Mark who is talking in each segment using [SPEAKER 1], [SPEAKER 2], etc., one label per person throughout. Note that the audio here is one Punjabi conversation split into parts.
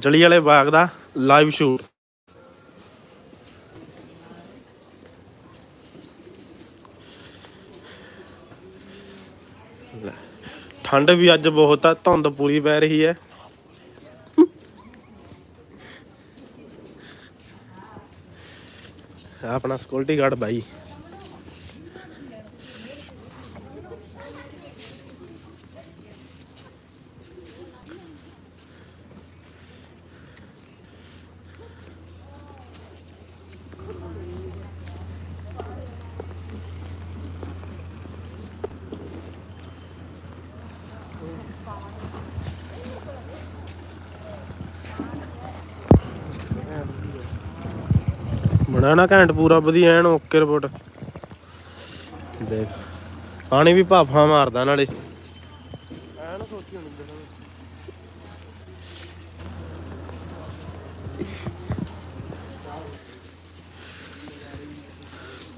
[SPEAKER 1] ਜਲੀ ਵਾਲੇ ਬਾਗ ਦਾ ਲਾਈਵ ਸ਼ੂਟ ਠੰਡ ਵੀ ਅੱਜ ਬਹੁਤ ਆ, ਧੁੰਦ ਪੂਰੀ ਪੈ ਰਹੀ ਹੈ। ਆਪਣਾ ਸਿਕਿਉਰਿਟੀ ਗਾਰਡ ਬਾਈ ਬਣਾਣਾ ਘੈਂਟ ਪੂਰਾ ਵਧੀਆ ਐਨ ਓਕੇ ਰਿਪੋਰਟ। ਦੇਖ ਪਾਣੀ ਵੀ ਭਾਫਾ ਮਾਰਦਾ ਨਾਲੇ। ਐਨ ਸੋਚੀ ਹੁਣ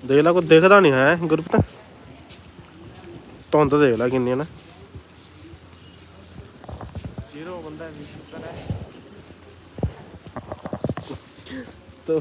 [SPEAKER 1] ਦੇਖ ਲੈ ਕੋਈ ਦਿਖਦਾ ਨਹੀਂ ਹੈ ਗੁਰਪਤ ਧੁੰਦ ਦੇਖ ਲੈ ਕਿੰਨੀ ਹੈ ਨਾ। ਜ਼ੀਰੋ ਬੰਦਾ ਵੀ ਸ਼ੁਕਰ ਹੈ। ਤੋ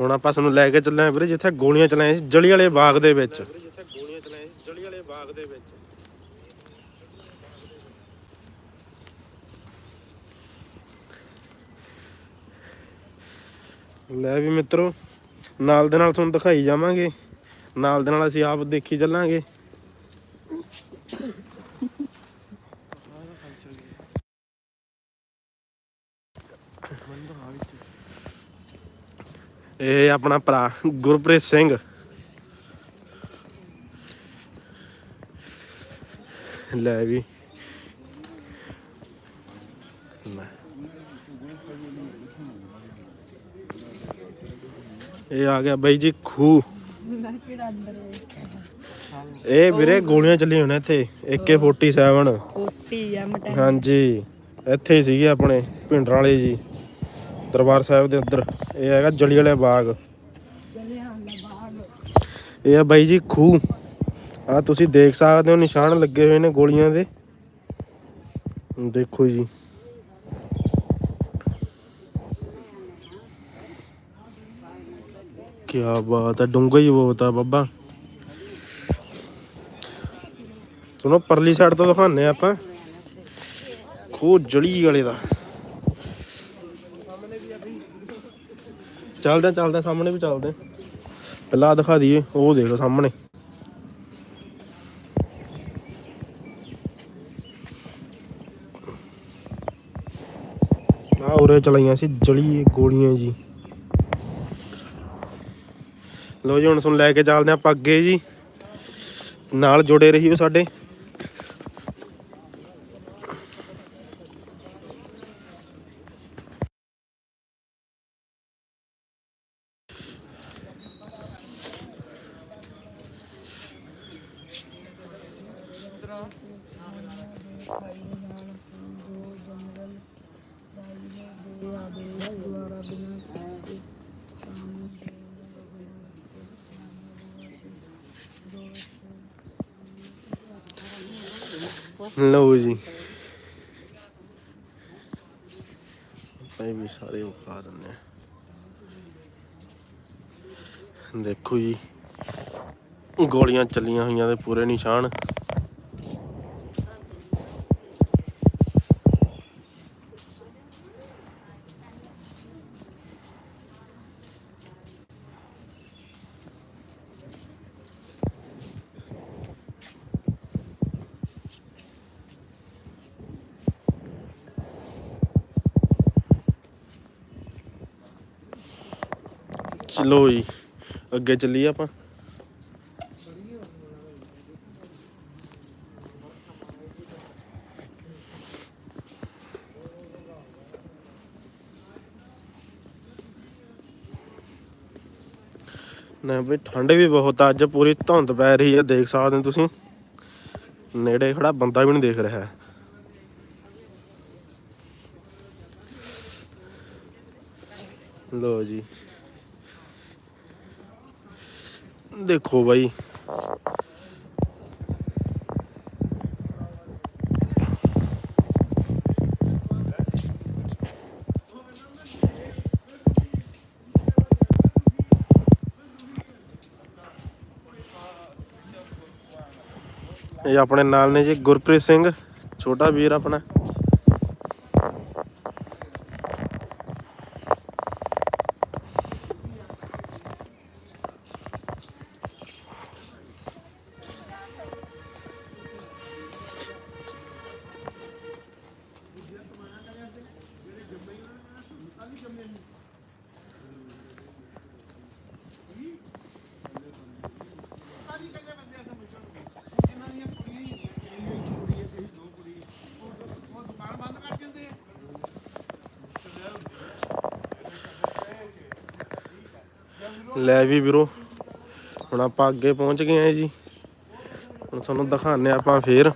[SPEAKER 1] ਹੁਣ ਆਪਾਂ ਤੁਹਾਨੂੰ ਲੈ ਕੇ ਚੱਲੇ ਆਂ ਵੀਰੇ, ਜਿੱਥੇ ਗੋਲੀਆਂ ਚਲਾਈਆਂ ਸੀ ਜਲੀ ਵਾਲੇ ਬਾਗ ਦੇ ਵਿੱਚ ਜਿੱਥੇ ਗੋਲੀਆਂ ਚਲਾਈਆਂ ਸੀ ਜਲੀ ਵਾਲੇ ਬਾਗ ਦੇ ਵਿੱਚ। ਲੈ ਵੀ ਮਿੱਤਰੋ, ਨਾਲ ਦੇ ਨਾਲ ਤੁਹਾਨੂੰ ਦਿਖਾਈ ਜਾਵਾਂਗੇ। ਨਾਲ ਦੇ ਨਾਲ ਅਸੀਂ ਆਪ ਦੇਖੀ ਚੱਲਾਂਗੇ। ਇਹ ਆਪਣਾ ਭਰਾ ਗੁਰਪ੍ਰੀਤ ਸਿੰਘ। ਲੈ ਵੀ। ਇਹ ਆ ਗਿਆ ਬਾਈ ਜੀ ਖੂ ਇਹ ਵੀਰੇ ਗੋਲੀਆਂ ਚੱਲੀਆਂ ਹੋਣੇ ਇੱਥੇ AK47
[SPEAKER 2] ਕੋਟੀ ਆ ਮਟਾ।
[SPEAKER 1] ਹਾਂਜੀ ਇੱਥੇ ਸੀਗੇ ਆਪਣੇ ਭਿੰਡਰਾਂ ਵਾਲੇ ਜੀ। ਦਰਬਾਰ ਸਾਹਿਬ ਦੇ ਅੰਦਰ। ਇਹ ਹੈਗਾ ਜਲੀ ਵਾਲੇ ਬਾਗ। ਇਹ ਆ ਬਾਈ ਜੀ ਖੂਹ। ਆ ਤੁਸੀਂ ਦੇਖ ਸਕਦੇ ਹੋ, ਨਿਸ਼ਾਨ ਲੱਗੇ ਹੋਏ ਨੇ ਗੋਲੀਆਂ ਦੇ। ਦੇਖੋ ਜੀ। ਕੀ ਬਾਤ ਹੈ ਡੂੰਘਾ ਹੀ ਬਹੁਤ ਆ ਬੱਬਾ। ਸੁਣੋ, ਪਰਲੀ ਸਾਈਡ ਤੋਂ ਦਿਖਾਉਂਦੇ ਆਪਾਂ। ਖੂਹ ਜਲੀ ਵਾਲੇ ਦਾ। ਚੱਲਦੇ ਹਾਂ, ਚੱਲਦੇ ਹਾਂ, ਸਾਹਮਣੇ ਵੀ ਚੱਲਦੇ ਹਾਂ। ਪਹਿਲਾਂ ਆਹ ਦਿਖਾ ਦਈਏ ਉਹ ਦੇਖੋ ਸਾਹਮਣੇ। ਆ ਉਰੇ ਚਲਾਈਆਂ ਸੀ ਜਲੀ ਗੋਲੀਆਂ ਜੀ। ਲੋ ਜੀ ਹੁਣ ਤੁਹਾਨੂੰ ਲੈ ਕੇ ਚੱਲਦੇ ਹਾਂ ਆਪਾਂ ਅੱਗੇ ਜੀ। ਨਾਲ ਜੁੜੇ ਰਹੀਓ ਸਾਡੇ। ਲਓ ਜੀ। ਭਾਈ ਵੀ ਸਾਰੇ ਵਿਖਾ ਦਿੰਦੇ ਆ ਦੇਖੋ ਜੀ, ਗੋਲੀਆਂ ਚੱਲੀਆਂ ਹੋਈਆਂ ਤੇ ਪੂਰੇ ਨਿਸ਼ਾਨ। ਚਲੋ ਜੀ, ਅੱਗੇ ਚੱਲੀਏ ਆਪਾਂ। ਨਾ ਬਈ, ਠੰਡ ਵੀ ਬਹੁਤ ਆ, ਅੱਜ ਪੂਰੀ ਧੁੰਦ ਪੈ ਰਹੀ ਹੈ ਦੇਖ ਸਕਦੇ ਹੋ ਤੁਸੀਂ। ਨੇੜੇ ਖੜਾ ਬੰਦਾ ਵੀ ਨਹੀਂ ਦੇਖ ਰਿਹਾ। ਲੋ ਜੀ। ਦੇਖੋ ਬਾਈ। ਇਹ ਆਪਣੇ ਨਾਲ ਨੇ ਜੀ ਗੁਰਪ੍ਰੀਤ ਸਿੰਘ ਛੋਟਾ ਵੀਰ ਆਪਣਾ। ਲੈ ਵੀ ਵੀਰੋ। ਹੁਣ ਆਪਾਂ ਅੱਗੇ ਪਹੁੰਚ ਗਏ ਆ ਜੀ। ਹੁਣ ਤੁਹਾਨੂੰ ਦਿਖਾਣੇ ਆਪਾਂ ਫੇਰ।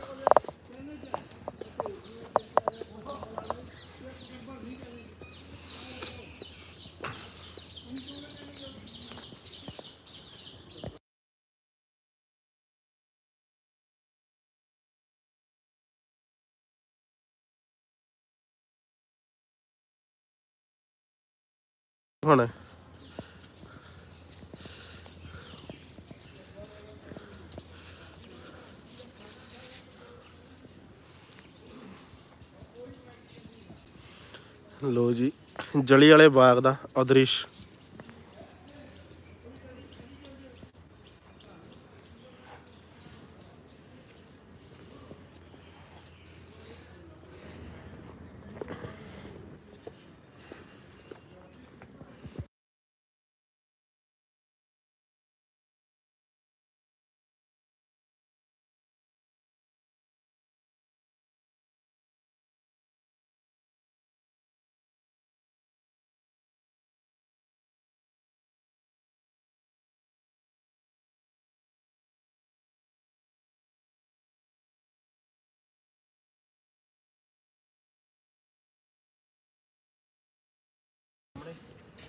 [SPEAKER 1] ਹੁਣ ਲੋ ਜੀ ਜਲੀ ਵਾਲੇ ਬਾਗ ਦਾ ਅਦ੍ਰਿਸ਼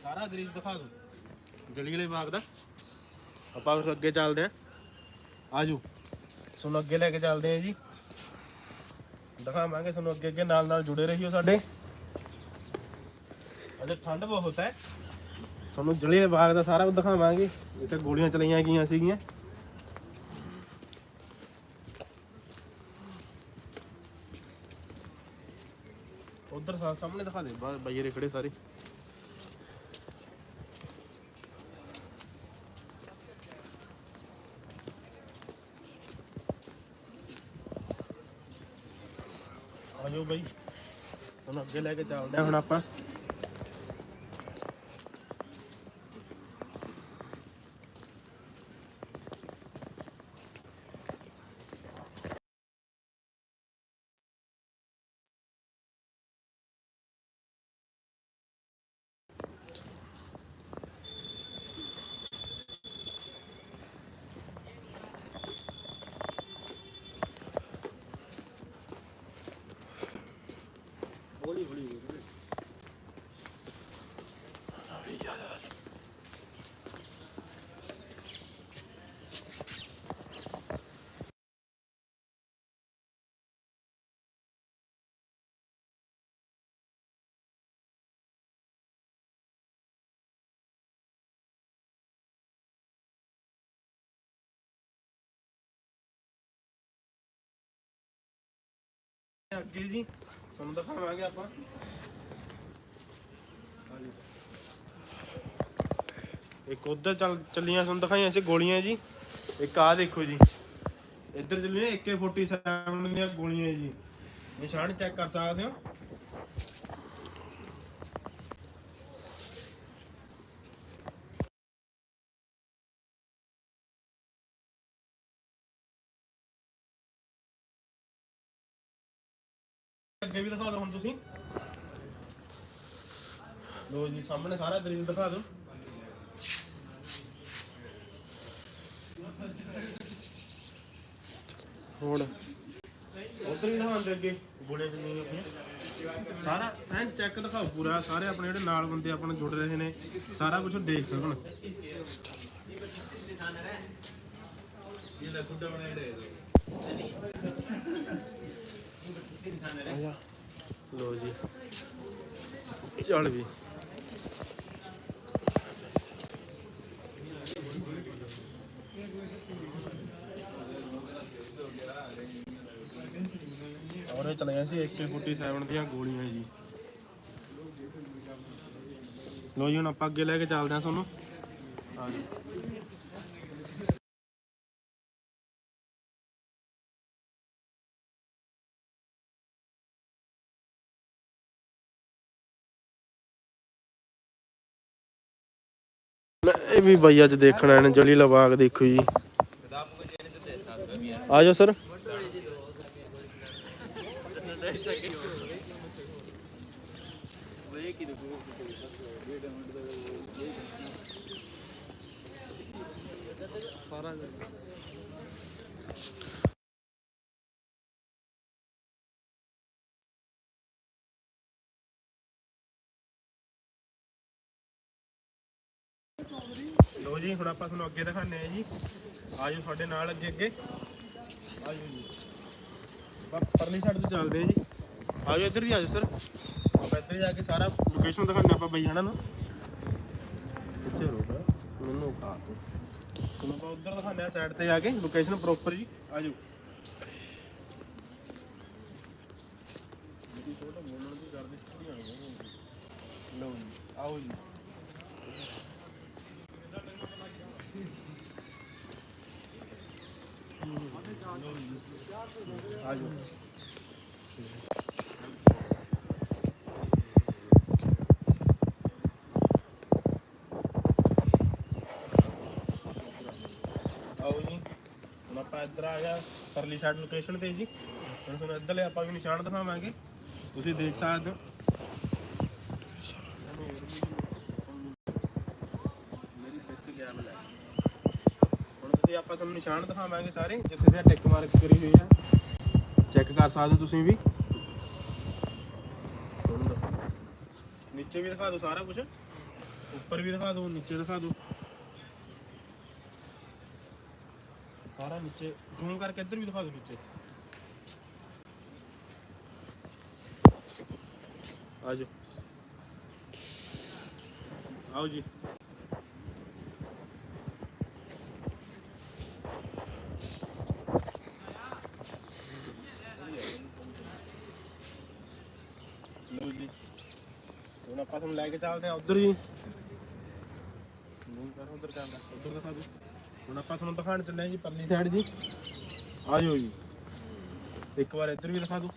[SPEAKER 1] ਸਾਰਾ ਦ੍ਰਿਸ਼ ਦਿਖਾ ਦੋ। ਜਲੀ ਬਾਗ ਦਾ। ਆਪਾਂ ਫਿਰ ਅੱਗੇ ਚੱਲਦੇ ਆਂ ਆਜੋ। ਤੁਹਾਨੂੰ ਅੱਗੇ ਲੈ ਕੇ ਚੱਲਦੇ ਆਂ ਜੀ। ਦਿਖਾਵਾਂਗੇ ਤੁਹਾਨੂੰ ਅੱਗੇ ਅੱਗੇ ਨਾਲ ਨਾਲ ਜੁੜੇ ਰਹੀਓ ਸਾਡੇ। ਅਜੇ ਠੰਡ ਬਹੁਤ ਹੈ। ਤੁਹਾਨੂੰ ਜਲੀ ਬਾਗ ਦਾ ਸਾਰਾ ਕੁਝ ਦਿਖਾਵਾਂਗੇ। ਇੱਥੇ ਗੋਲੀਆਂ ਚਲਾਈਆਂ ਗਈਆਂ ਸੀਗੀਆਂ। ਉਧਰ ਸਾਹਮਣੇ ਦਿਖਾ ਦੇ। ਬਾ- ਬਾਈ ਰੇ ਖੜੇ ਸਾਰੇ। ਆਜੋ ਬਾਈ। ਤੁਹਾਨੂੰ ਅੱਗੇ ਲੈ ਕੇ ਚੱਲਦੇ ਹਾਂ। ਹੁਣ ਆਪਾਂ ਅੱਗੇ ਜੀ, ਤੁਹਾਨੂੰ ਦਿਖਾਵਾਂਗੇ ਆਪਾਂ। ਇੱਕ ਉਧਰ ਚੱਲ ਚੱਲੀਆਂ, ਤੁਹਾਨੂੰ ਦਿਖਾਈਆਂ ਸੀ ਗੋਲੀਆਂ ਜੀ। ਇੱਕ ਆ ਦੇਖੋ ਜੀ। ਇੱਧਰ ਚੱਲੀਆਂ AK47 ਦੀਆਂ ਗੋਲੀਆਂ ਜੀ। ਨਿਸ਼ਾਨ ਚੈੱਕ ਕਰ ਸਕਦੇ ਹੋ? ਅੱਗੇ ਵੀ ਦਿਖਾ ਦਿਓ ਹੁਣ ਤੁਸੀਂ। ਲੋ ਜੀ, ਸਾਹਮਣੇ ਸਾਰਾ ਦਰਿਸ਼ ਦਿਖਾ ਦਿਓ। ਹੁਣ ਉਧਰ ਵੀ ਦਿਖਾਉਂਦੇ ਅੱਗੇ ਗੋਲੇ ਜਿੰਨੀਆਂ ਆਪਣੀਆਂ। ਸਾਰਾ ਐਨ ਚੈੱਕ ਦਿਖਾਓ ਪੂਰਾ, ਸਾਰੇ ਆਪਣੇ ਜਿਹੜੇ ਨਾਲ ਬੰਦੇ ਆਪਾਂ ਜੁੜ ਰਹੇ ਨੇ, ਸਾਰਾ ਕੁਝ ਦੇਖ ਸਕਣ ਲੋ ਜੀ ਚੱਲ ਵੀ ਔਰ ਇਹ ਚਲੀਆਂ ਸੀ AK47 ਦੀਆਂ ਗੋਲੀਆਂ ਜੀ। ਲੋ ਜੀ, ਹੁਣ ਆਪਾਂ ਅੱਗੇ ਲੈ ਕੇ ਚੱਲਦੇ ਹਾਂ ਤੁਹਾਨੂੰ। ਆ ਜਾਓ ਇਹ ਵੀ ਬਾਈ ਅੱਜ ਦੇਖਣ ਆਏ ਨੇ ਜਲੀਲਾ ਬਾਗ ਦੇਖੋ ਜੀ। ਆ ਜਾਓ ਸਰ। ਲੋ ਜੀ, ਹੁਣ ਆਪਾਂ ਤੁਹਾਨੂੰ ਅੱਗੇ ਦਿਖਾਣੇ ਆ ਜੀ। ਆਜੋ ਤੁਹਾਡੇ ਨਾਲ ਅੱਗੇ ਅੱਗੇ। ਆਜੋ ਜੀ। ਆਪਾਂ ਪਰਲੀ ਸਾਈਡ ਤੋਂ ਚੱਲਦੇ ਆ ਜੀ। ਆਜੋ, ਇੱਧਰ ਦੀ ਆਜੋ ਸਰ ਆਪਾਂ ਇੱਧਰ ਜਾ ਕੇ ਸਾਰਾ ਲੋਕੇਸ਼ਨ ਦਿਖਾਣੇ ਆਪਾਂ ਬਈ ਹਣਾ ਨੂੰ। ਪਿੱਛੇ ਰੋਕ ਮੈਨੂੰ ਕਾ ਤੁਹਾਨੂੰ ਆਪਾਂ ਉੱਧਰ ਦਿਖਾਣੇ ਆ ਸਾਈਡ ਤੇ ਜਾ ਕੇ ਲੋਕੇਸ਼ਨ ਪ੍ਰੋਪਰ ਜੀ। ਆਜੋ। ਲਓ ਜੀ, ਆਓ ਜੀ ਆਜੋ ਆਓ ਜੀ, ਹੁਣ ਆਪਾਂ ਇੱਧਰ ਆ ਗਿਆ ਪਰਲੀ ਸਾਈਡ ਲੋਕੇਸ਼ਨ ਤੇ ਜੀ। ਹੁਣ ਤੁਹਾਨੂੰ ਇੱਧਰਲੇ ਆਪਾਂ ਵੀ ਨਿਸ਼ਾਨ ਦਿਖਾਵਾਂਗੇ। ਤੁਸੀਂ ਦੇਖ ਸਕਦੇ ਹੋ ਮੇਰੀ ਵਿੱਚ ਗਿਆ ਮੈਂ ਹੁਣ ਤੁਸੀਂ ਆਪਾਂ ਤੁਹਾਨੂੰ ਨਿਸ਼ਾਨ ਦਿਖਾਵਾਂਗੇ ਸਾਰੇ, ਜਿੱਥੇ ਤੇ ਟਿਕ ਮਾਰਕ ਕਰੀ ਹੋਈ ਆ। ਚੈੱਕ ਕਰ ਸਕਦੇ ਹੋ ਤੁਸੀਂ ਵੀ? ਨੀਚੇ ਵੀ ਦਿਖਾ ਦਿਓ ਸਾਰਾ ਕੁਝ ਉੱਪਰ ਵੀ ਦਿਖਾ ਦਿਓ, ਨੀਚੇ ਦਿਖਾ ਦਿਓ। ਸਾਰਾ ਨੀਚੇ ਜ਼ੂਮ ਕਰਕੇ ਇੱਧਰ ਵੀ ਦਿਖਾ ਦਿਓ ਨੀਚੇ। ਆਜੋ ਆਓ ਜੀ ਲਓ ਜੀ ਹੁਣ ਆਪਾਂ ਤੁਹਾਨੂੰ ਲੈ ਕੇ ਚੱਲਦੇ ਆ ਉਧਰ ਜੀ। ਨੂੰ ਕਰ, ਉਧਰ ਜਾਂਦਾ ਉਧਰ ਦਿਖਾ ਦਿਓ ਹੁਣ ਆਪਾਂ ਤੁਹਾਨੂੰ ਦਿਖਾਣ ਚੱਲੇ ਆ ਜੀ ਪਰਲੀ ਸਾਈਡ ਜੀ। ਆ ਜਾਓ ਜੀ। ਇੱਕ ਵਾਰ ਇੱਧਰ ਵੀ ਦਿਖਾ ਦਿਓ।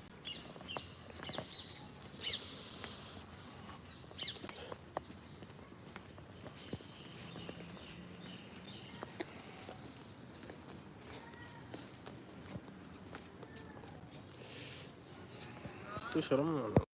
[SPEAKER 1] ਤੂੰ ਸ਼ਰਮ ਨਾ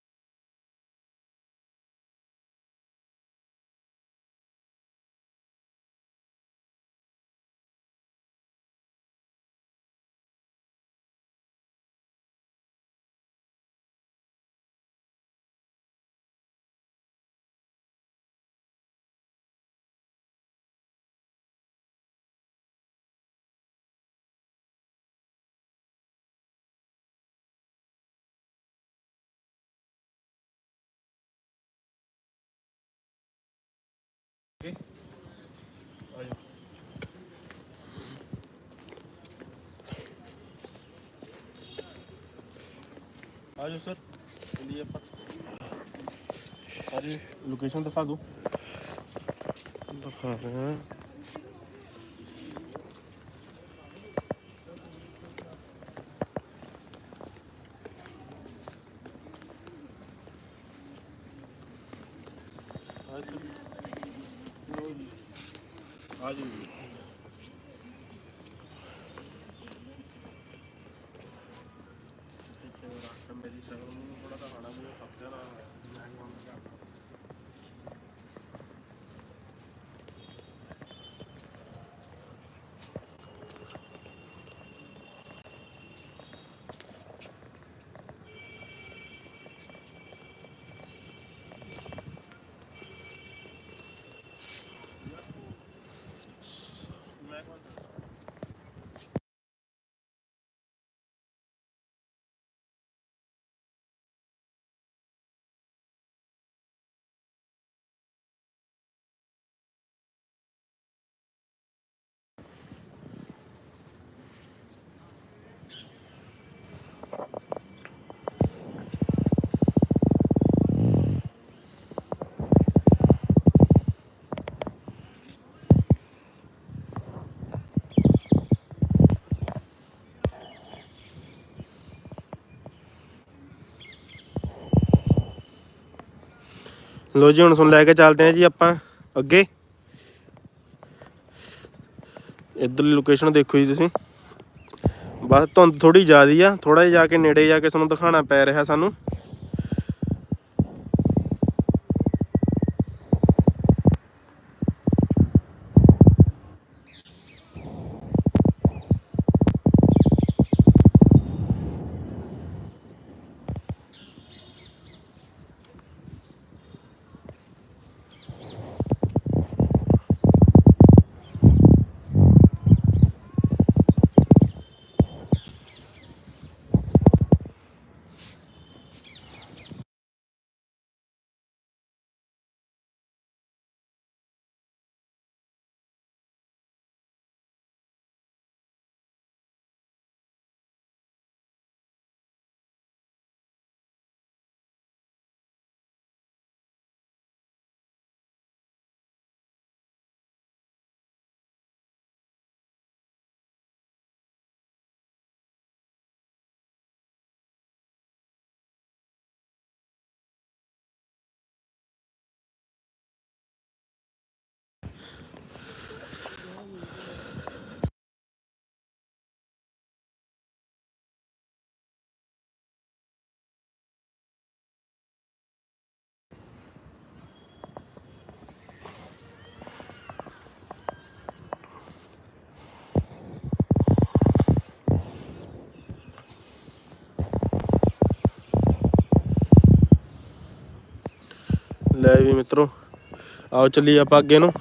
[SPEAKER 3] ਆ ਜਾਓ ਸਰ ਚੱਲੀਏ ਆਪਾਂ ਸਾਰੀ ਲੋਕੇਸ਼ਨ ਦਿਖਾ ਦਿਓ
[SPEAKER 1] ਦਿਖਾ ਰਹੇ ਹਾਂ
[SPEAKER 3] ਆ
[SPEAKER 1] ਲੋ ਜੀ, ਹੁਣ ਸੁਣ ਲੈ ਕੇ ਚੱਲਦੇ ਹਾਂ ਜੀ ਆਪਾਂ ਅੱਗੇ। ਇੱਧਰਲੀ ਲੋਕੇਸ਼ਨ ਦੇਖੋ ਜੀ ਤੁਸੀਂ। ਬਸ ਧੁੰਦ ਥੋੜੀ ਜ਼ਿਆਦੀ ਆ ਥੋੜਾ ਜਿਹਾ ਜਾ ਕੇ ਨੇੜੇ ਜਾ ਕੇ ਤੁਹਾਨੂੰ ਦਿਖਾਉਣਾ ਪੈ ਰਿਹਾ ਸਾਨੂੰ ਲੈ ਵੀ ਮਿੱਤਰੋ। ਆਓ ਚੱਲੀ ਆਪਾਂ ਅੱਗੇ ਨੂੰ।